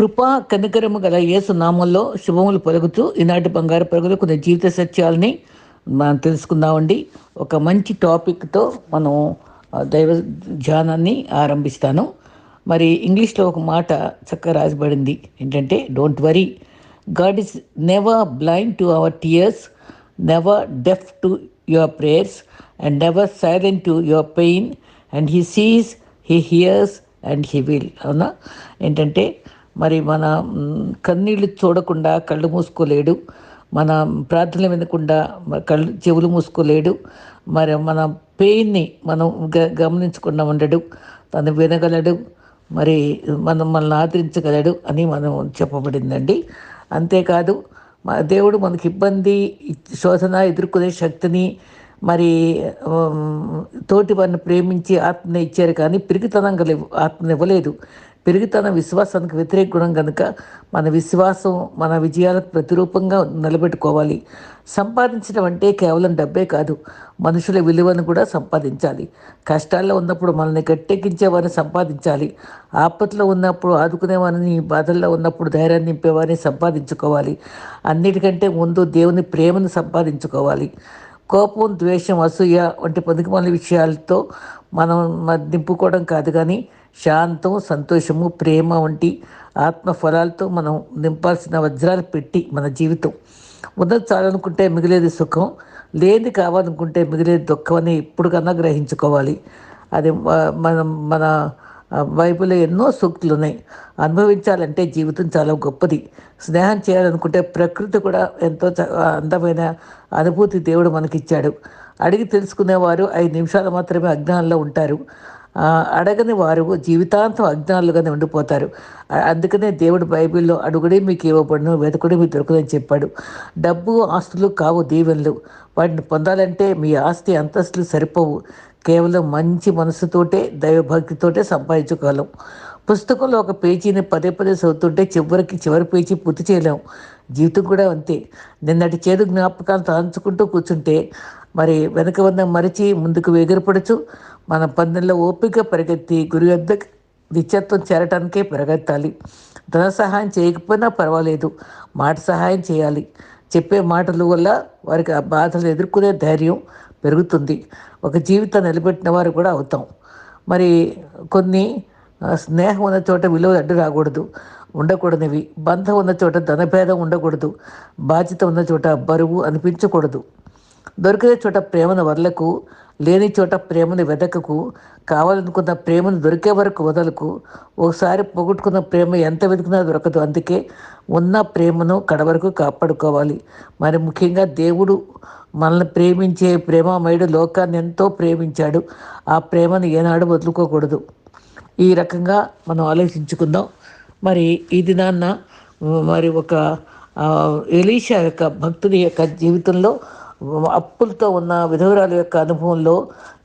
కృపా కనికరము గల యేసు నామంలో శుభములు పలుకుతూ ఈనాటి బంగారు పరుగులు కొన్ని జీవిత సత్యాలని మనం తెలుసుకుందామండి. ఒక మంచి టాపిక్తో మనం దైవ ధ్యానాన్ని ఆరంభిస్తాను. మరి ఇంగ్లీష్లో ఒక మాట చక్కగా రాసిబడింది ఏంటంటే don't worry God is never blind to our tears never deaf to your prayers and never silent to your pain and he sees he hears and he will అవునా? ఏంటంటే మరి మన కన్నీళ్ళు కన్నీళ్ళు చూడకుండా కళ్ళు మూసుకోలేడు. మన ప్రార్థనలు వినకుండా కళ్ళు చెవులు మూసుకోలేడు. మరి మన పెయిన్ని మనం గ గమనించకుండా ఉండడు. తను వినగలడు. మరి మనం మనల్ని ఆదరించగలడు అని మనం చెప్పబడిందండి. అంతేకాదు మా దేవుడు మనకి ఇబ్బంది శోధన ఎదుర్కొనే శక్తిని మరి తోటి వారిని ప్రేమించి ఆత్మని ఇచ్చారు కానీ పిరికితనం ఆత్మని ఇవ్వలేదు. పెరుగుతున్న విశ్వాసానికి వ్యతిరేక గుణం కనుక మన విశ్వాసం మన విజయాలకు ప్రతిరూపంగా నిలబెట్టుకోవాలి. సంపాదించడం అంటే కేవలం డబ్బే కాదు మనుషుల విలువను కూడా సంపాదించాలి. కష్టాల్లో ఉన్నప్పుడు మనల్ని గట్టెక్కించే వారిని సంపాదించాలి. ఆపత్లో ఉన్నప్పుడు ఆదుకునే వారిని బాధల్లో ఉన్నప్పుడు ధైర్యాన్ని నింపేవారిని సంపాదించుకోవాలి. అన్నిటికంటే ముందు దేవుని ప్రేమను సంపాదించుకోవాలి. కోపం ద్వేషం అసూయ వంటి పొందికమాల విషయాలతో మనం నింపుకోవడం కాదు కానీ శాంతం సంతోషము ప్రేమ వంటి ఆత్మ ఫలాలతో మనం నింపాల్సిన వజ్రాలు పెట్టి మన జీవితం. ఉన్నది చాలనుకుంటే మిగిలేది సుఖం లేని కావాలనుకుంటే మిగిలేది దుఃఖం అని ఇప్పుడు కన్నా గ్రహించుకోవాలి. అది మనం మన బైబిల్లో ఎన్నో సూక్తులు ఉన్నాయి అనుభవించాలంటే జీవితం చాలా గొప్పది. స్నేహం చేయాలనుకుంటే ప్రకృతి కూడా ఎంతో చ- అందమైన అనుభూతి దేవుడు మనకిచ్చాడు. అడిగి తెలుసుకునేవారు ఐదు నిమిషాలు మాత్రమే అజ్ఞానంలో ఉంటారు. అడగని వారు జీవితాంతం అజ్ఞానులుగానే ఉండిపోతారు. అందుకనే దేవుడు బైబిల్లో అడుగుడే మీకు ఇవ్వబడును వెతకుడే మీకు దొరకదని చెప్పాడు. డబ్బు ఆస్తులు కావు దీవెనలు. వాటిని పొందాలంటే మీ ఆస్తి అంతస్తులు సరిపోవు. కేవలం మంచి మనసుతోటే దైవభక్తితోటే సంపాదించగలం పుస్తకంలో ఒక పేజీని పదే పదే చదువుతుంటే చివరికి చివరి పేజీ పూర్తి చేయలేం. జీవితం కూడా అంతే. నిన్నటి చేదు జ్ఞాపకాలు తాంచుకుంటూ కూర్చుంటే మరి వెనక ఉన్న మరిచి ముందుకు వేగిరపడచ్చు మన పందెంలో ఓపిక పరిగెత్తి గురి వద్ద నిత్యత్వం చేరటానికే పరిగెత్తాలి. ధన సహాయం చేయకపోయినా పర్వాలేదు. మాట సహాయం చేయాలి. చెప్పే మాటల వల్ల వారికి ఆ బాధలు ఎదుర్కొనే ధైర్యం పెరుగుతుంది. ఒక జీవితం నిలబెట్టిన వారు కూడా అవుతాం. మరి కొన్ని స్నేహం ఉన్న చోట విలువలు అడ్డు రాకూడదు ఉండకూడనివి. బంధం ఉన్న చోట ధనభేదం ఉండకూడదు. బాధ్యత ఉన్న చోట బరువు అనిపించకూడదు. దొరికిన చోట ప్రేమను వదలకు లేని చోట ప్రేమను వెదకకు కావాలనుకున్న ప్రేమను దొరికే వరకు వదలకు. ఒకసారి పోగొట్టుకున్న ప్రేమ ఎంత వెతికినా దొరకదు. అందుకే ఉన్న ప్రేమను కడవరకు కాపాడుకోవాలి. మరి ముఖ్యంగా దేవుడు మనల్ని ప్రేమించే ప్రేమమయుడు లోకాన్ని ఎంతో ప్రేమించాడు. ఆ ప్రేమను ఏనాడు వదులుకోకూడదు. ఈ రకంగా మనం ఆలోచించుకుందాం. మరి ఈ దినాన్న మరి ఒక ఎలీషా యొక్క భక్తుడి యొక్క జీవితంలో అప్పులతో ఉన్న విధవరాల యొక్క అనుభవంలో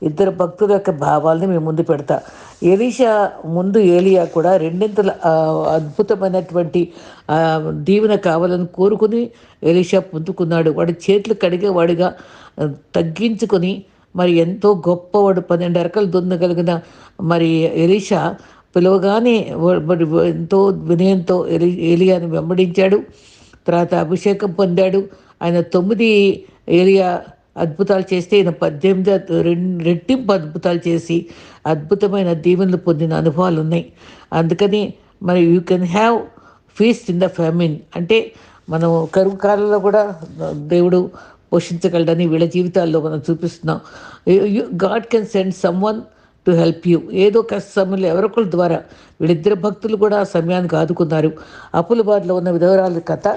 ఇద్దరు భక్తుల యొక్క భావాల్ని మేము ముందు పెడతా. ఎలీషా ముందు ఏలియా కూడా రెండింతల అద్భుతమైనటువంటి దీవెన కావాలని కోరుకుని ఎలీషా పొందుకున్నాడు. వాడి చేతులు కడిగేవాడిగా ఆ, తగ్గించుకొని మరి ఎంతో గొప్పవాడు పన్నెండు అరకలు దున్నగలిగిన మరి ఎలీషా పిలవగానే మరి ఎంతో వినయంతో ఎలి ఏలియాని వెంబడించాడు. తర్వాత అభిషేకం పొందాడు. ఆయన తొమ్మిది ఏలియా అద్భుతాలు చేస్తే ఈయన పద్దెనిమిది రెట్టింపు అద్భుతాలు చేసి అద్భుతమైన దీవెనలు పొందిన అనుభవాలు ఉన్నాయి. అందుకని మరి you can have feast in the famine అంటే మనం కరువు కాలంలో కూడా దేవుడు పోషించగలడని వీళ్ళ జీవితాల్లో మనం చూపిస్తున్నాం. God can send someone to help you ఏదో కష్ట సమయంలో ఎవరొకరి ద్వారా వీళ్ళిద్దరు భక్తులు కూడా ఆ సమయానికి ఆదుకున్నారు. అప్పుల బాధలో ఉన్న విధవరాల కథ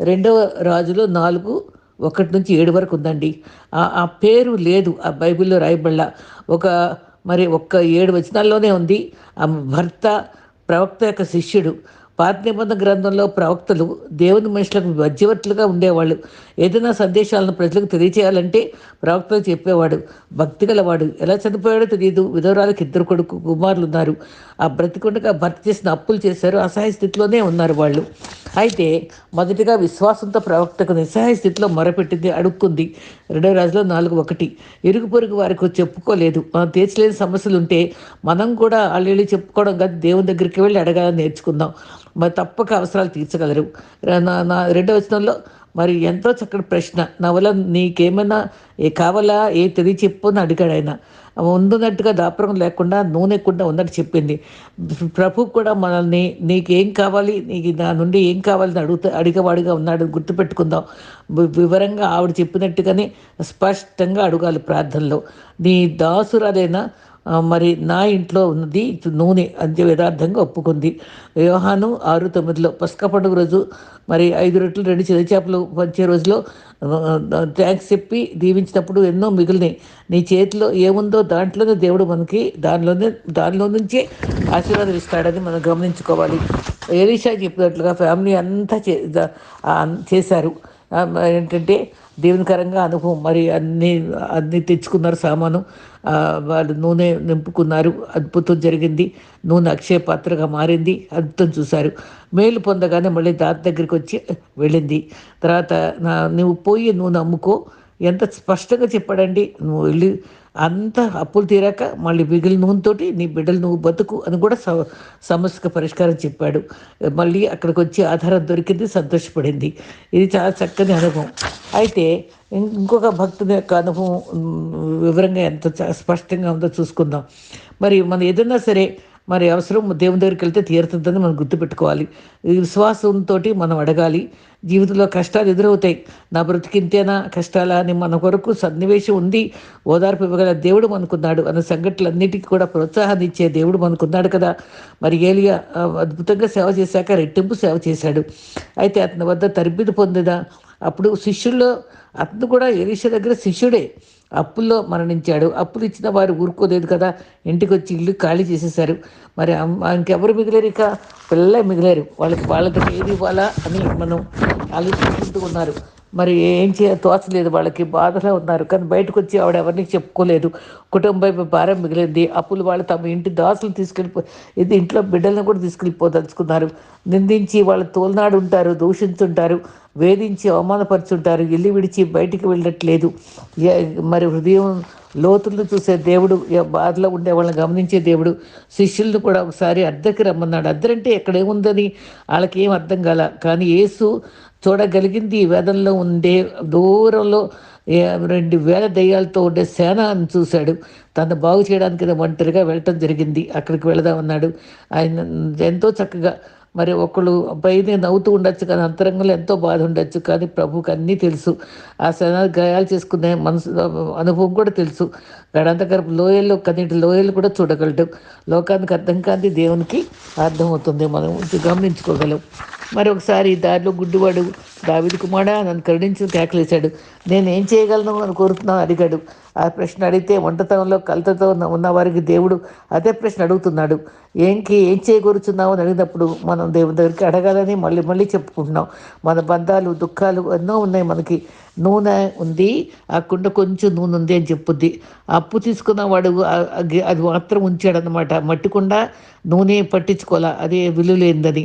రెండవ రాజులో నాలుగు ఒకటి నుంచి ఏడు వరకు ఉందండి. ఆ- పేరు లేదు. ఆ బైబిల్లో రాయబడ్డ ఒక మరి ఒక్క ఏడు వచనాల్లోనే ఉంది. ఆ భర్త ప్రవక్త యొక్క శిష్యుడు పాత నిబంధన గ్రంథంలో ప్రవక్తలు దేవుని మనుషులకు మధ్యవర్తులుగా ఉండేవాళ్ళు. ఏదైనా సందేశాలను ప్రజలకు తెలియచేయాలంటే ప్రవక్తలు చెప్పేవాడు భక్తి గలవాడు ఎలా చనిపోయాడో తెలియదు విధవరాలకు ఇద్దరు కొడుకు కుమారులు ఉన్నారు ఆ బ్రతికుండగా భర్త చేసిన అప్పులు చేశారు. అసహాయ స్థితిలోనే ఉన్నారు వాళ్ళు. అయితే మొదటిగా విశ్వాసంతో ప్రవక్తకు నిస్సహాయ స్థితిలో మొరపెట్టింది అడుక్కుంది. రెండో రాజులో నాలుగు ఒకటి. ఇరుగు పొరుగు వారికి చెప్పుకోలేదు. మనం తీర్చలేని సమస్యలు ఉంటే మనం కూడా వాళ్ళు చెప్పుకోవడం కాదు. దేవుని దగ్గరికి వెళ్ళి అడగాలని నేర్చుకుందాం. మరి తప్పక అవసరాలు తీర్చగలరు. నా నా రెండో వచనంలో మరి ఎంతో చక్కటి ప్రశ్న. నా వల్ల నీకేమైనా ఏ కావాలా? ఏ తెలియ చెప్పు అని అడిగాడు ఆయన. ఉందున్నట్టుగా దాపరం లేకుండా నూనె కూడా ఉన్నట్టు చెప్పింది. ప్రభు కూడా మనల్ని నీకేం కావాలి? నీకు నా నుండి ఏం కావాలని అడుగుతా అడిగేవాడిగా ఉన్నాడు. గుర్తుపెట్టుకుందాం. వివరంగా ఆవిడ చెప్పినట్టుగానే స్పష్టంగా అడగాలి ప్రార్థనలో. నీ దాసురాలైన మరి నా ఇంట్లో ఉన్నది నూనె అంత్య యథార్థంగా ఒప్పుకుంది. వ్యవహాను ఆరు తొమ్మిదిలో పసుక పండుగ రోజు మరి ఐదు రొట్టెలు రెండు చిన్న చేపలు పంచే రోజులో థ్యాంక్స్ చెప్పి దీవించినప్పుడు ఎన్నో మిగిలినాయి. నీ చేతిలో ఏముందో దాంట్లోనే దేవుడు మనకి దానిలోనే దానిలో నుంచే ఆశీర్వాదం ఇస్తాడని మనం గమనించుకోవాలి. ఏలీషా చెప్పినట్లుగా ఫ్యామిలీ అంతా చే చేశారు. ఏంటంటే దేవునికరంగా అనుభవం. మరి అన్నీ అన్నీ తెచ్చుకున్నారు సామాను. వాళ్ళు నూనె నింపుకున్నారు. అద్భుతం జరిగింది. నూనె అక్షయ పాత్రగా మారింది. అద్భుతం చూశారు. మేలు పొందగానే మళ్ళీ దాని దగ్గరికి వచ్చి వెళ్ళింది. తర్వాత నా నువ్వు పోయి నూనె అమ్ముకో. ఎంత స్పష్టంగా చెప్పాడండి. నువ్వు వెళ్ళి అంత అప్పులు తీరాక మళ్ళీ మిగిలిన నూనెతో నీ బిడ్డలు నువ్వు బతుకు అని కూడా సమస్యకు పరిష్కారం చెప్పాడు. మళ్ళీ అక్కడికి వచ్చి ఆధారం దొరికింది సంతోషపడింది. ఇది చాలా చక్కని అనుభవం. అయితే ఇంకొక భక్తుని యొక్క అనుభవం వివరంగా ఎంత స్పష్టంగా ఉందో చూసుకుందాం. మరి మనం ఏదన్నా సరే మరి అవసరం దేవుని దగ్గరికి వెళ్తే తీరుతుందని మనం గుర్తుపెట్టుకోవాలి. విశ్వాసంతో మనం అడగాలి. జీవితంలో కష్టాలు ఎదురవుతాయి. నా బ్రతికింతేనా కష్టాలా? అని మన కొరకు సన్నివేశం ఉంది. ఓదార్పు ఇవ్వగల దేవుడు మనకున్నాడు. అన్న సంఘటనలన్నిటికీ కూడా ప్రోత్సాహాన్ని ఇచ్చే దేవుడు మనకున్నాడు కదా. మరి ఏలియా అద్భుతంగా సేవ చేశాక రెట్టింపు సేవ చేశాడు. అయితే అతని వద్ద తరబిది పొందిన అప్పుడు శిష్యుల్లో అతను కూడా ఎలీష దగ్గర శిష్యుడే. అప్పుల్లో మరణించాడు. అప్పులు ఇచ్చిన వారు ఊరుకోలేదు కదా. ఇంటికి వచ్చి ఇల్లు ఖాళీ చేసేసారు మరి ఇంకెవరు మిగిలేరు ఇక? పిల్లలే మిగిలేరు. వాళ్ళకి వాళ్ళకి ఏది ఇవ్వాలా అని మనం ఆలోచించుకుంటూ ఉన్నారు. మరి ఏం చేయ తోచలేదు వాళ్ళకి బాధలో ఉన్నారు. కానీ బయటకు వచ్చి ఆవిడ ఎవరిని చెప్పుకోలేదు. కుటుంబం భారం మిగిలింది. అప్పులు వాళ్ళు తమ ఇంటి దాసులు తీసుకెళ్ళిపో ఇది ఇంట్లో బిడ్డలను కూడా తీసుకెళ్ళిపోదలుచుకున్నారు నిందించి వాళ్ళు తోలనాడు ఉంటారు దూషించుంటారు వేధించి అవమానపరుచుంటారు ఇల్లు విడిచి బయటికి వెళ్ళట్లేదు. మరి హృదయం లోతులను చూసే దేవుడు బాధలో ఉండే వాళ్ళని గమనించే దేవుడు శిష్యులను కూడా ఒకసారి అద్దెకి రమ్మన్నాడు. అద్దరంటే ఎక్కడేముందని వాళ్ళకి ఏం అర్థం కాల. కానీ యేసు చూడగలిగింది ఈ వేదంలో ఉండే దూరంలో రెండు వేల దయ్యాలతో ఉండే సేనాన్ని చూశాడు. తను బాగు చేయడానికి ఒంటరిగా వెళ్ళటం జరిగింది. అక్కడికి వెళదామన్నాడు. ఆయన ఎంతో చక్కగా మరి ఒకళ్ళు పైన నవ్వుతూ ఉండొచ్చు కానీ అంతరంగంలో ఎంతో బాధ ఉండొచ్చు కానీ ప్రభుకి అన్నీ తెలుసు. ఆ శనాలు గాయాలు చేసుకునే మనసు అనుభవం కూడా తెలుసు. గడంత గర్భ లోయల్లో కన్నీటి లోయలు కూడా చూడగలడు. లోకానికి అర్థం కాని దేవునికి అర్థమవుతుంది. మనం గమనించుకోగలం. మరొకసారి దారిలో గుడ్డివాడు దావిడి కుమారా నన్ను కరుణించి కేకలేశాడు. నేను ఏం చేయగలను అని కోరుతున్నాను అడిగాడు. ఆ ప్రశ్న అడిగితే వంటతనంలో కలతతో ఉన్న వారికి దేవుడు అదే ప్రశ్న అడుగుతున్నాడు. ఏంకి ఏం చేయకూరుచున్నావు అని అడిగినప్పుడు మనం దేవుని దగ్గరికి అడగాలని మళ్ళీ మళ్ళీ చెప్పుకుంటున్నాం. మన బంధాలు దుఃఖాలు ఎన్నో ఉన్నాయి మనకి. నూనె ఉంది. ఆ కుండ కొంచెం నూనె ఉంది అని చెప్పుద్ది. అప్పు తీసుకున్న వాడు అది మాత్రం ఉంచాడనమాట మట్టి కుండ నూనె పట్టించుకోవాలా? అదే విలువలేనిదని.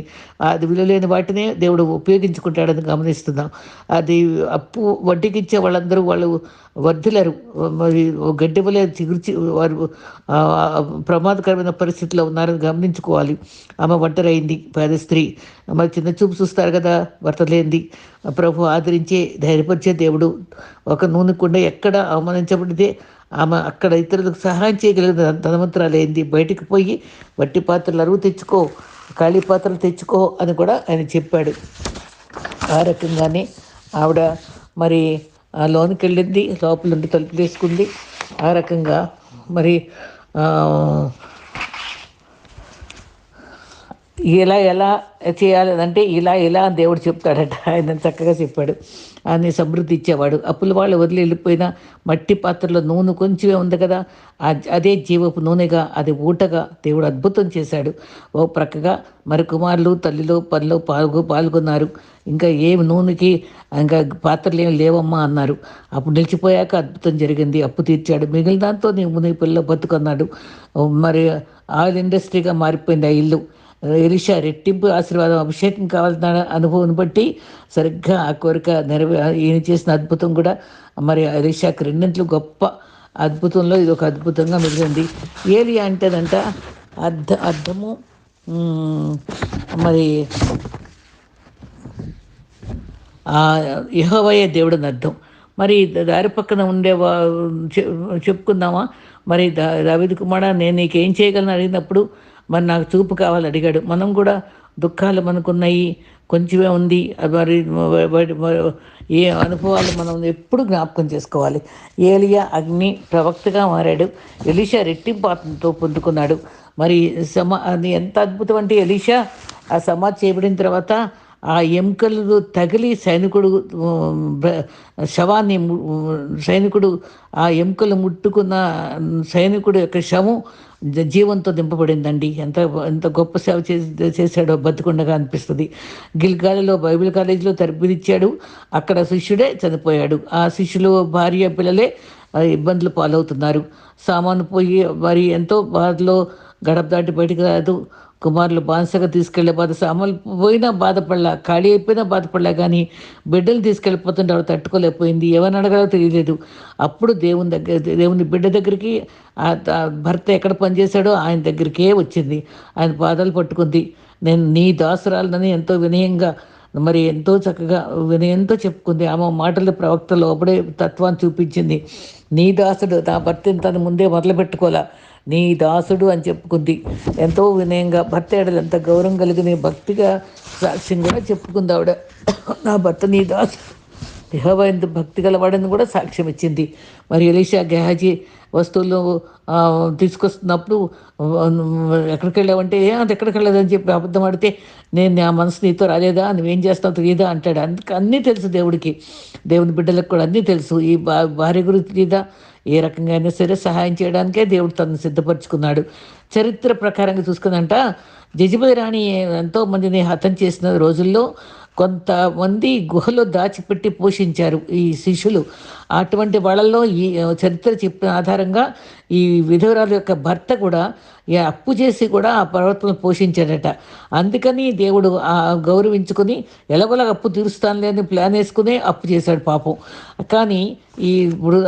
అది విలువలేని వాటినే దేవుడు ఉపయోగించుకుంటాడని గమనిస్తున్నాం. అది అప్పు వడ్డీకి ఇచ్చే వాళ్ళందరూ వాళ్ళు వర్ధిలరు. మరి గడ్డి వలె చిగుర్చి వారు ప్రమాదకరమైన పరిస్థితిలో ఉన్నారని గమనించుకోవాలి. ఆమె ఒంటరైంది. పేద స్త్రీ. మరి చిన్న చూపు చూస్తారు కదా భర్త లేనిది ప్రభు ఆదరించే ధైర్యపరిచే దేవుడు. ఒక నూనె కుండ ఎక్కడ అవమానించబడితే ఆమె అక్కడ ఇతరులకు సహాయం చేయగలిగిన ధనవంతురాలైంది బయటకు పోయి వట్టి పాత్రలు అరువు తెచ్చుకో ఖాళీ పాత్రలు తెచ్చుకో అని కూడా ఆయన చెప్పాడు. ఆ రకంగానే ఆవిడ మరి ఆ లోనికి వెళ్ళింది లోపల నుండి తలుపు తీసుకుంది. ఆ రకంగా మరి ఇలా ఎలా చేయాలి అంటే ఇలా ఇలా దేవుడు చెప్తాడట. ఆయన చక్కగా చెప్పాడు. అని సమృద్ధి ఇచ్చేవాడు. అప్పుల వాళ్ళు వదిలి వెళ్ళిపోయిన మట్టి పాత్రలో నూనె కొంచెమే ఉంది కదా అదే జీవపు నూనెగా అది ఊటగా దేవుడు అద్భుతం చేశాడు. ఓ ప్రక్కగా మరి కుమారులు తల్లిలో పనిలో పాల్గొ పాల్గొన్నారు. ఇంకా ఏం నూనెకి ఇంకా పాత్రలు ఏమి లేవమ్మా అన్నారు. అప్పుడు నిలిచిపోయాక అద్భుతం జరిగింది. అప్పు తీర్చాడు. మిగిలిన దాంతో నీ పిల్లలు బతుకన్నాడు. మరి ఆయిల్ ఇండస్ట్రీగా మారిపోయింది ఆ ఇల్లు. ఎలిషా రెట్టింపు ఆశీర్వాదం అభిషేకం కావాల్సిన అనుభవం బట్టి సరిగ్గా ఆ కోరిక నెరవే ఈయన చేసిన అద్భుతం కూడా మరి ఎలిషాకి రెండింటిలో గొప్ప అద్భుతంలో ఇది ఒక అద్భుతంగా మిగిలింది. ఏలి అంటేదంట అర్థ అర్థము మరి యహోవయ్య దేవుడు అని అర్థం. మరి దారి పక్కన ఉండే చెప్పుకుందామా? మరి దా దావిది కుమారా నేను నీకేం చేయగలను అడిగినప్పుడు మరి నాకు చూపు కావాలి అడిగాడు. మనం కూడా దుఃఖాలు మనకున్నాయి కొంచెమే ఉంది. మరి ఏ అనుభవాలు మనం ఎప్పుడు జ్ఞాపకం చేసుకోవాలి? ఏలియా అగ్ని ప్రవక్తగా మారాడు. ఎలిషా రెట్టింపాతంతో పొందుకున్నాడు. మరి సమా అది ఎంత అద్భుతం అంటే ఎలిషా ఆ సమాధి చేయబడిన తర్వాత ఆ ఎముకలు తగిలి సైనికుడు శవాన్ని సైనికుడు ఆ ఎముకలు ముట్టుకున్న సైనికుడు యొక్క శవం జీవంతో దింపబడిందండి. ఎంత ఎంత గొప్ప సేవ చేసి చేశాడో బతుకుండగా అనిపిస్తుంది. గిల్గాలిలో బైబిల్ కాలేజీలో తరబిదిచ్చాడు. అక్కడ శిష్యుడే చనిపోయాడు. ఆ శిష్యులు భార్య పిల్లలే ఇబ్బందులు పాలవుతున్నారు. సామాను పోయి మరి ఎంతో బాధలో గడప దాటి బయటకు రాదు. కుమారులు బానిసగా తీసుకెళ్ళే బాధ అమలు పోయినా బాధపడలా ఖాళీ అయిపోయినా బాధపడలా కానీ బిడ్డలు తీసుకెళ్ళిపోతుంటే ఆవిడ తట్టుకోలేకపోయింది. ఎవరిని అడగాలో తెలియలేదు. అప్పుడు దేవుని దగ్గర దేవుని బిడ్డ దగ్గరికి భర్త ఎక్కడ పనిచేశాడో ఆయన దగ్గరికే వచ్చింది. ఆయన పాదాలు పట్టుకుంది. నేను నీ దాసురాలనని ఎంతో వినయంగా మరి ఎంతో చక్కగా వినయంతో చెప్పుకుంది. ఆమె మాటల ప్రవక్త లోపడే తత్వాన్ని చూపించింది. నీ దాసుడు నా భర్తని తను ముందే మొదలుపెట్టుకోలే నీ దాసుడు అని చెప్పుకుంది. ఎంతో వినయంగా భర్త ఏడలు ఎంత గౌరవం కలిగిన భక్తిగా సాక్ష్యం కూడా చెప్పుకుంది ఆవిడ. నా భర్త నీ దాసుడు. యహోవా ఎంత భక్తి గలవాడని కూడా సాక్ష్యం ఇచ్చింది. మరి ఎలీషా గెహాజీ వస్తువులు తీసుకొస్తున్నప్పుడు ఎక్కడికి వెళ్ళావంటే అది ఎక్కడికి వెళ్ళదని చెప్పి అబద్ధం ఆడితే నేను నా మనసు నీతో రాలేదా? నువ్వేం చేస్తావు తెలియదా? అంటాడు. అందుకు అన్నీ తెలుసు దేవుడికి. దేవుని బిడ్డలకు కూడా అన్నీ తెలుసు. ఈ భార్య గురించి తెలియదా ఏ రకంగా అయినా సరే సహాయం చేయడానికే దేవుడు తనను సిద్ధపరచుకున్నాడు. చరిత్ర ప్రకారంగా చూసుకుందంట జజిపతి రాణి ఎంతోమందిని హతం చేసిన రోజుల్లో కొంతమంది గుహలో దాచిపెట్టి పోషించారు ఈ శిష్యులు. అటువంటి వాళ్ళల్లో ఈ చరిత్ర చెప్పిన ఆధారంగా ఈ విధవరాలు యొక్క భర్త కూడా అప్పు చేసి కూడా ఆ పర్వతం పోషించాడట. అందుకని దేవుడు గౌరవించుకొని ఎలాగోలాగ అప్పు తీరుస్తానులే అని ప్లాన్ వేసుకునే అప్పు చేశాడు పాపం. కానీ ఈ ఇప్పుడు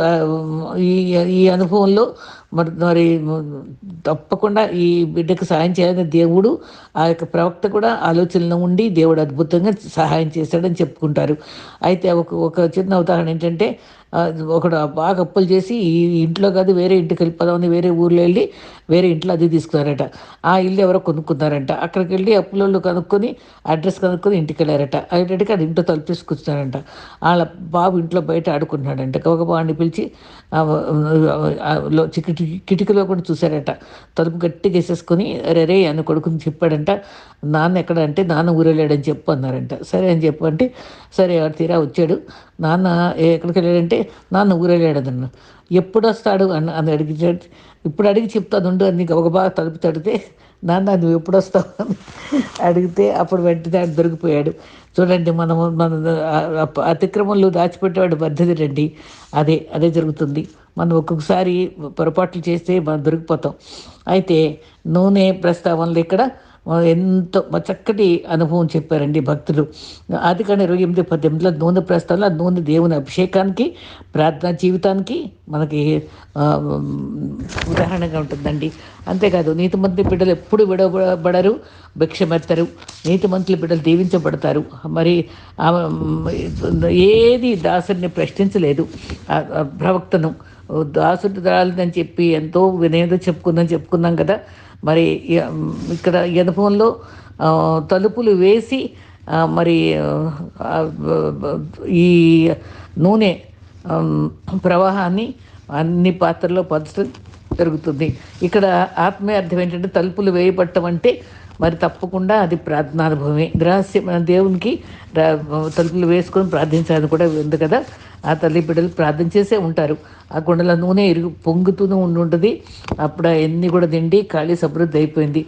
ఈ ఈ అనుభవంలో మరి మరి తప్పకుండా ఈ బిడ్డకు సహాయం చేయాలని దేవుడు ఆ యొక్క ప్రవక్త కూడా ఆలోచనలో ఉండి దేవుడు అద్భుతంగా సహాయం చేశాడని చెప్పుకుంటారు. అయితే ఒక ఒక చిన్న ఉదాహరణ ఏంటంటే ఒకడు బాగా అప్పులు చేసి ఈ ఇంట్లో కాదు వేరే ఇంటికి వెళ్ళిపోదామని వేరే ఊర్లో వెళ్ళి వేరే ఇంట్లో అది తీసుకున్నారట. ఆ ఇల్లు ఎవరో కొనుక్కున్నారంట. అక్కడికి వెళ్ళి అప్పులలో కనుక్కొని అడ్రస్ కనుక్కొని ఇంటికి వెళ్ళారట. అయ్యేటట్టుగా అది ఇంట్లో తలుపేసుకొచ్చారంట వాళ్ళ బాబు ఇంట్లో బయట ఆడుకుంటున్నాడంట. ఒక బాబుని పిలిచి కిటి కిటికీలో కూడా చూశారట. తలుపు గట్టిగా వేసేసుకొని రే అని కొడుకుని చెప్పాడంట. నాన్న ఎక్కడ అంటే నాన్న ఊరెళ్ళాడని చెప్పు అన్నారంట. సరే అని చెప్పు అంటే సరే తీరా వచ్చాడు. నాన్న ఎక్కడికి వెళ్ళాడంటే నాన్న ఊరెళ్ళాడదన్న ఎప్పుడు వస్తాడు? అని అని అడిగి ఇప్పుడు అడిగి చెప్తాను ఉండు అని ఒక బాగా తలుపు తడితే నాన్న నువ్వు ఎప్పుడు వస్తావు? అని అడిగితే అప్పుడు వెంటనే దొరికిపోయాడు. చూడండి మనము మన అతిక్రమంలో దాచిపెట్టేవాడు పద్ధతి రండి. అదే అదే జరుగుతుంది. మనం ఒక్కొక్కసారి పొరపాట్లు చేస్తే మనం దొరికిపోతాం. అయితే నూనె ప్రస్తావనలు ఇక్కడ ఎంతో చక్కటి అనుభవం చెప్పారండి భక్తులు. అది కానీ ఇరవై ఎనిమిది పద్దెనిమిదిలో నూనె ప్రస్తావన నూనె దేవుని అభిషేకానికి ప్రార్థన జీవితానికి మనకి ఉదాహరణగా ఉంటుందండి. అంతేకాదు నీతిమంతుల బిడ్డలు ఎప్పుడు విడవబడరు భిక్షమెత్తరు. నీతిమంతుల బిడ్డలు దీవించబడతారు. మరి ఏది దాసుని ప్రశ్నించలేదు. ప్రవక్తను దాసుడు రాలేదని చెప్పి ఎంతో వినేదో చెప్పుకుందని చెప్పుకున్నాం కదా. మరి ఇక్కడ ఈ తలుపులు వేసి మరి ఈ నూనె ప్రవాహాన్ని అన్ని పాత్రల్లో పంచడం జరుగుతుంది. ఇక్కడ ఆత్మీయ అర్థం ఏంటంటే తలుపులు వేయబట్టం అంటే మరి తప్పకుండా అది ప్రార్థనానుభవమే. రహస్యం దేవునికి తలుపులు వేసుకొని ప్రార్థించాలని కూడా ఉంది కదా. ఆ తల్లి బిడ్డలు ప్రార్థన చేసే ఉంటారు. ఆ కుండల నూనె ఇరుగు పొంగుతూనే ఉండి ఉంటుంది. అప్పుడు అవన్నీ కూడా తిండి ఖాళీ సమృద్ధి అయిపోయింది.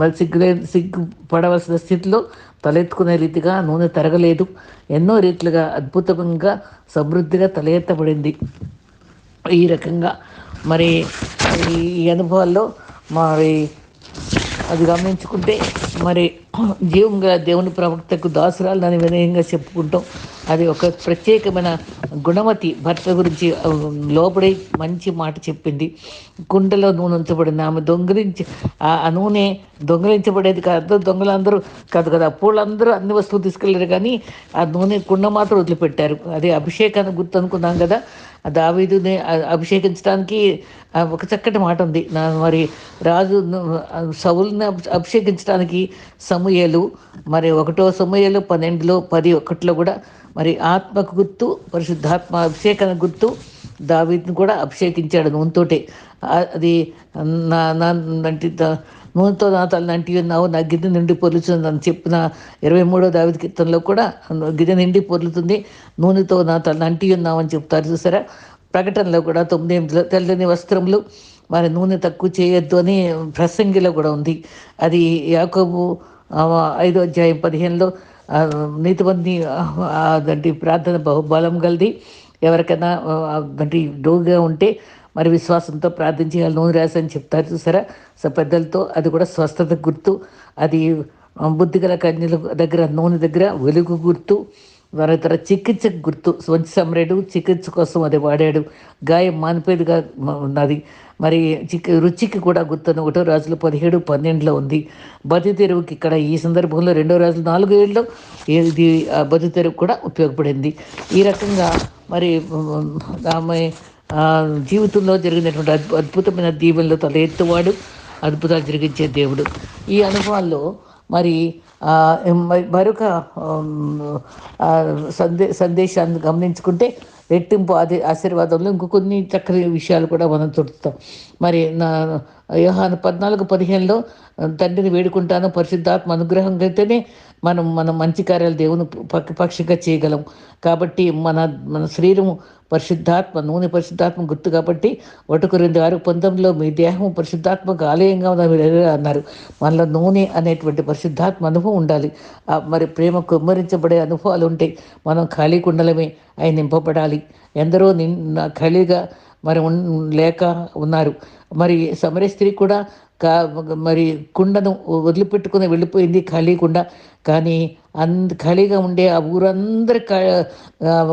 మరి సిగ్గులే సిగ్గు పడవలసిన స్థితిలో తలెత్తుకునే రీతిగా నూనె తరగలేదు. ఎన్నో రీతిలుగా అద్భుతంగా సమృద్ధిగా తల ఎత్తబడింది ఈ రకంగా మరి ఈ అనుభవాల్లో మరి అది గమనించుకుంటే మరి జీవం గల దేవుని ప్రవక్తకు దాసురాలు అని వినయంగా చెప్పుకుంటాం. అది ఒక ప్రత్యేకమైన గుణమతి భర్త గురించి లోపడే మంచి మాట చెప్పింది. కుండలో నూనె ఉంచబడింది. ఆమె దొంగిలించి ఆ నూనె దొంగిలించబడేది కాదు. దొంగలందరూ కాదు కదా. పూలందరూ అన్ని వస్తువులు తీసుకెళ్ళారు కానీ ఆ నూనె కుండ మాత్రం వదిలిపెట్టారు. అది అభిషేకాన్ని గుర్తు అనుకున్నాం కదా. ఆ దావీదుని అభిషేకించడానికి ఒక చక్కటి మాట ఉంది. నా మరి రాజు సవుల్ని అభిషేకించడానికి సమూయేలు మరి ఒకటో సమూయేలు పన్నెండులో పది ఒకటిలో కూడా మరి ఆత్మకు గుర్తు పరిశుద్ధాత్మ అభిషేకానికి గుర్తు దావీద్ని కూడా అభిషేకించాడు నూనెతోటే. అది నా నా అంటే నూనెతో నా తల అంటి ఉన్నావు నా గిన్నె నిండి పొర్లుతుంది అని చెప్పిన ఇరవై మూడో దావిది కీర్తనలో కూడా గిన్నె నిండి పొర్లుతుంది నూనెతో నా తల అంటి ఉన్నావు అని చెప్తారు చూసారా? ప్రకటనలో కూడా తొమ్మిది ఎనిమిదిలో తెల్లని వస్త్రములు మరి నూనె తక్కువ చేయొద్దు అని ప్రసంగిలో కూడా ఉంది. అది యాకోబు ఐదో అధ్యాయం పదిహేనులో నీతిమంది అదంటి ప్రార్థన బహుబలం కలిది ఎవరికైనా అంటే డోగా ఉంటే మరి విశ్వాసంతో ప్రార్థన చేయాలి నూనె రాసని చెప్తారు చూసారా? సో పెద్దలతో అది కూడా స్వస్థత గుర్తు. అది బుద్ధిగల కన్యల దగ్గర నూనె దగ్గర వెలుగు గుర్తు. వారి ఇతర చికిత్సకు గుర్తు. వంచి సమరేడు చికిత్స కోసం అది వాడాడు. గాయం మానిపేదిగా ఉన్నది. మరి చిక్ రుచికి కూడా గుర్తున్న ఒకటో రాజులు పదిహేడు పన్నెండులో ఉంది. బతి తెరువుకి ఇక్కడ ఈ సందర్భంలో రెండో రాజులు నాలుగు ఏళ్ళలో ఇది బతి తెరువు కూడా ఉపయోగపడింది. ఈ రకంగా మరి ఆమె జీవితంలో జరిగినటువంటి అద్భుతమైన దీవెనలో తల ఎత్తువాడు అద్భుతాలు జరిగించే దేవుడు. ఈ అనుభవాల్లో మరి మరొక సందే సందేశాన్ని గమనించుకుంటే రెట్టింపు అది ఆశీర్వాదంలో ఇంకో కొన్ని చక్కని విషయాలు కూడా మనం చూస్తాం. మరి నా యోహాను పద్నాలుగు పదిహేనులో తండ్రిని వేడుకుంటాను పరిశుద్ధాత్మ అనుగ్రహం అయితేనే మనం మన మంచి కార్యాలు దేవుని పక్షంగా చేయగలం. కాబట్టి మన మన శరీరము పరిశుద్ధాత్మ నూనె పరిశుద్ధాత్మ గుర్తు కాబట్టి ఒకటికు రెండు ఆరు పంతొమ్మిదిలో మీ దేహం పరిశుద్ధాత్మక ఆలయంగా ఉందని అన్నారు. మనలో నూనె అనేటువంటి పరిశుద్ధాత్మ అనుభవం ఉండాలి. ఆ మరి ప్రేమ కుమ్మరించబడే అనుభవాలు ఉంటాయి మనం ఖాళీ కుండలమే అవి నింపబడాలి. ఎందరో నిన్న ఖాళీగా మరి ఉన్ లేక ఉన్నారు. మరి సమర స్త్రీ కూడా కా మరి కుండను వదిలిపెట్టుకుని వెళ్ళిపోయింది ఖాళీ కుండ. కానీ అంద ఖాళీగా ఉండే ఆ ఊరందరి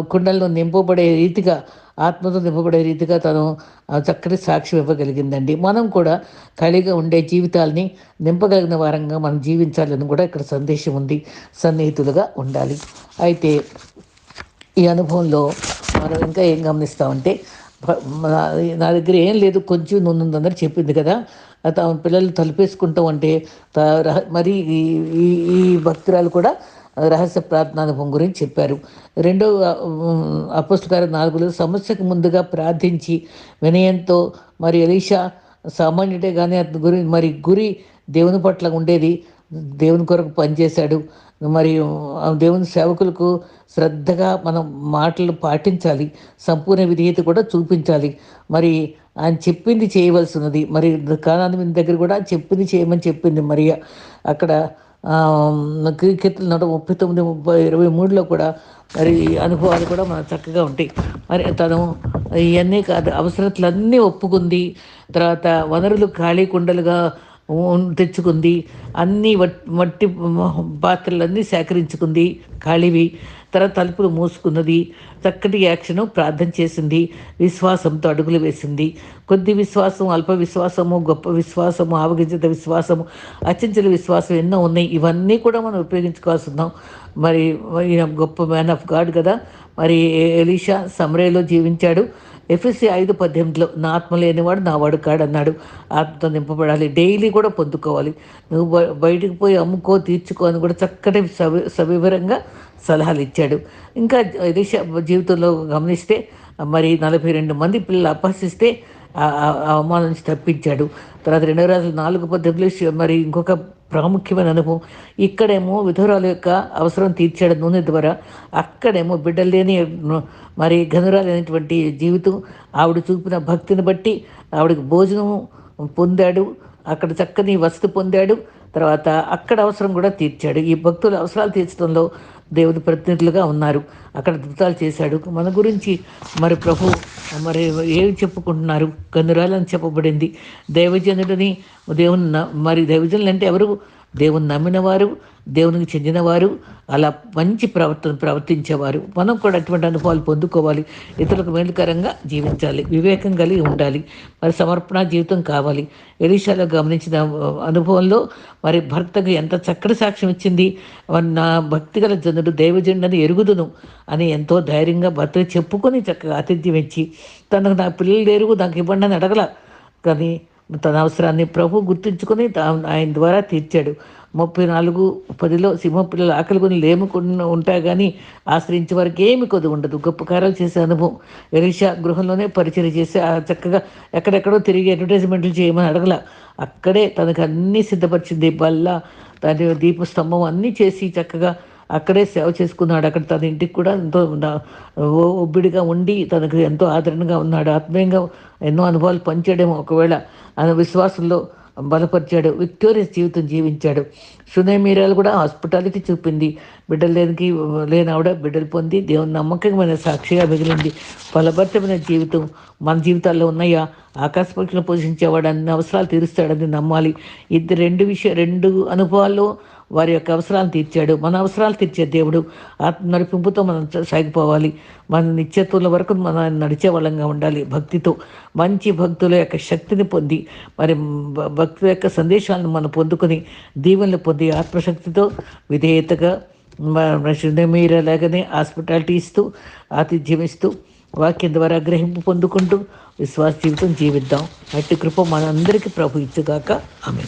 కుండలను నింపబడే రీతిగా ఆత్మతో నింపబడే రీతిగా తను చక్కటి సాక్ష్యం ఇవ్వగలిగిందండి. మనం కూడా ఖాళీగా ఉండే జీవితాల్ని నింపగలిగిన వారంగా మనం జీవించాలని కూడా ఇక్కడ సందేశం ఉంది. సన్నిహితులుగా ఉండాలి. అయితే ఈ అనుభవంలో మనం ఇంకా ఏం గమనిస్తామంటే నా- నా దగ్గర ఏం లేదు కొంచెం నూనె ఉందని చెప్పింది కదా. తమ పిల్లలు తలుపేసుకుంటాం అంటే రహ- మరి ఈ ఈ- ఈ భక్తురాలు కూడా రహస్య ప్రార్థన గురించి చెప్పారు. రెండో అపుస్తకార నాలుగులో సమస్యకు ముందుగా ప్రార్థించి వినయంతో మరి ఎలీషా సామాన్యుడే కానీ అతని గురి మరి గురి దేవుని పట్ల ఉండేది దేవుని కొరకు పనిచేశాడు. మరి ఆ దేవుని సేవకులకు శ్రద్ధగా మనం మాటలు పాటించాలి సంపూర్ణ విధేయత కూడా చూపించాలి. మరి ఆయన చెప్పింది చేయవలసినది. మరి కానాని దగ్గర కూడా చెప్పింది చేయమని చెప్పింది. మరి అక్కడ క్రికెట్లు నూట ముప్పై తొమ్మిది ముప్పై ఇరవై మూడులో కూడా మరి ఈ అనుభవాలు కూడా మనకు చక్కగా ఉంటాయి. మరి తను ఇవన్నీ కాదు అవసరతలన్నీ ఒప్పుకుంది. తర్వాత వనరులు ఖాళీ కుండలుగా తెచ్చుకుంది. అన్ని మట్టి పాత్రలన్నీ సేకరించుకుంది. ఖాళీవి. తన తలుపులు మూసుకున్నది. చక్కటి యాక్షన్ ప్రార్థన చేసింది. విశ్వాసంతో అడుగులు వేసింది. కొద్ది విశ్వాసం అల్ప విశ్వాసము గొప్ప విశ్వాసము ఆవగించత విశ్వాసము అచంచల విశ్వాసం ఎన్నో ఉన్నాయి. ఇవన్నీ కూడా మనం ఉపయోగించుకోవాల్సి ఉన్నాం. మరి గొప్ప మ్యాన్ ఆఫ్ గాడ్ కదా. మరి ఎలీషా సమరేలో జీవించాడు. ఎఫ్ఎస్సి ఐదు పద్దెనిమిదిలో నా ఆత్మ లేనివాడు నా వాడు కాడన్నాడు. ఆత్మతో నింపబడాలి. డైలీ కూడా పొందుకోవాలి. నువ్వు బయటికి పోయి అమ్ముకో తీర్చుకో అని కూడా చక్కటి సవి సవివరంగా సలహాలు ఇచ్చాడు ఇంకా దేశ జీవితంలో గమనిస్తే మరి నలభై రెండు మంది పిల్లలు అపహసిస్తే ఆ అవమానం నుంచి తప్పించాడు. తర్వాత రెండవ రోజులు నాలుగు పద్ధతులు మరి ఇంకొక ప్రాముఖ్యమైన అనుభవం. ఇక్కడేమో విధురాల యొక్క అవసరం తీర్చాడు నూనె ద్వారా. అక్కడేమో బిడ్డలు లేని మరి ఘనురాలైనటువంటి జీవితం. ఆవిడ చూపిన భక్తిని బట్టి ఆవిడకి భోజనం పొందాడు. అక్కడ చక్కని వసతి పొందాడు. తర్వాత అక్కడ అవసరం కూడా తీర్చాడు. ఈ భక్తుల అవసరాలు తీర్చడంలో దేవుని ప్రతినిధులుగా ఉన్నారు. అక్కడ అద్భుతాలు చేశాడు. మన గురించి మరి ప్రభు మరి ఏమి చెప్పుకుంటున్నారు? కనురాలని చెప్పబడింది. దైవజనుడిని దేవుని మరి దైవజనులు అంటే ఎవరు? దేవుని నమ్మినవారు దేవునికి చెందినవారు అలా మంచి ప్రవర్తన ప్రవర్తించేవారు. మనం కూడా అటువంటి అనుభవాలు పొందుకోవాలి. ఇతరులకు మేలుకరంగా జీవించాలి. వివేకం కలిగి ఉండాలి. మరి సమర్పణ జీవితం కావాలి. ఎలీషాలో గమనించిన అనుభవంలో మరి భర్తకు ఎంత చక్కటి సాక్ష్యం ఇచ్చింది. నా నా భక్తిగల జనుడు దైవజనుడని ఎరుగుదును అని ఎంతో ధైర్యంగా భర్తకు చెప్పుకొని చక్కగా ఆతిథ్యం ఇచ్చి తనకు నా పిల్లలు ఎరుగు నాకు ఇవ్వండి అని అడగల. కానీ తన అవసరాన్ని ప్రభు గుర్తుంచుకొని ఆయన ద్వారా తీర్చాడు. ముప్పై నాలుగు పదిలో సింహ పిల్లలు ఆకలి కొని లేముకుండా ఉంటా కానీ ఆశ్రయించే వారికి ఏమి కొద్ది ఉండదు. గొప్ప కార్యాలు చేసే అనుభవం. ఎలీషా గృహంలోనే పరిచయం చేసి ఆ చక్కగా ఎక్కడెక్కడో తిరిగి అడ్వర్టైజ్మెంట్లు చేయమని అడగల. అక్కడే తనకు అన్నీ సిద్ధపరిచింది బల్ల దాని దీపస్తంభం అన్నీ చేసి చక్కగా అక్కడే సేవ చేసుకున్నాడు. అక్కడ తన ఇంటికి కూడా ఎంతో ఓ- ఒబ్బిడిగా ఉండి తనకు ఎంతో ఆదరణగా ఉన్నాడు. ఆత్మీయంగా ఎన్నో అనుభవాలు పంచాడేమో ఒకవేళ ఆయన విశ్వాసంలో బలపరిచాడు. విక్టోరియస్ జీవితం జీవించాడు. సునేమీరాలు కూడా హాస్పిటాలిటీ చూపింది. బిడ్డలు లేనికి లేని ఆవిడ బిడ్డలు పొంది దేవుని నమ్మకమైన సాక్షిగా మిగిలింది. ఫలభరితమైన జీవితం మన జీవితాల్లో ఉన్నాయా? ఆకాశ పక్షులను పోషించేవాడు అన్ని అవసరాలు తీరుస్తాడని నమ్మాలి. ఇది రెండు విషయ రెండు అనుభవాల్లో వారి యొక్క అవసరాలను తీర్చాడు. మన అవసరాలు తీర్చే దేవుడు ఆత్మ నడిపింపుతో మనం సాగిపోవాలి. మన నిత్యత్వంలో వరకు మనం నడిచే వాళ్ళంగా ఉండాలి. భక్తితో మంచి భక్తుల యొక్క శక్తిని పొంది మరి భ- భక్తుల యొక్క సందేశాలను మనం పొందుకొని దీవెనలు పొంది ఆత్మశక్తితో విధేయతగా మీరు అలాగనే హాస్పిటాలిటీ ఇస్తూ ఆతిథ్యం ఇస్తూ వాక్యం ద్వారా గ్రహింపు పొందుకుంటూ విశ్వాస జీవితం జీవిద్దాం. అట్టి కృప మనందరికీ ప్రభు ఇచ్చుగాక. ఆమె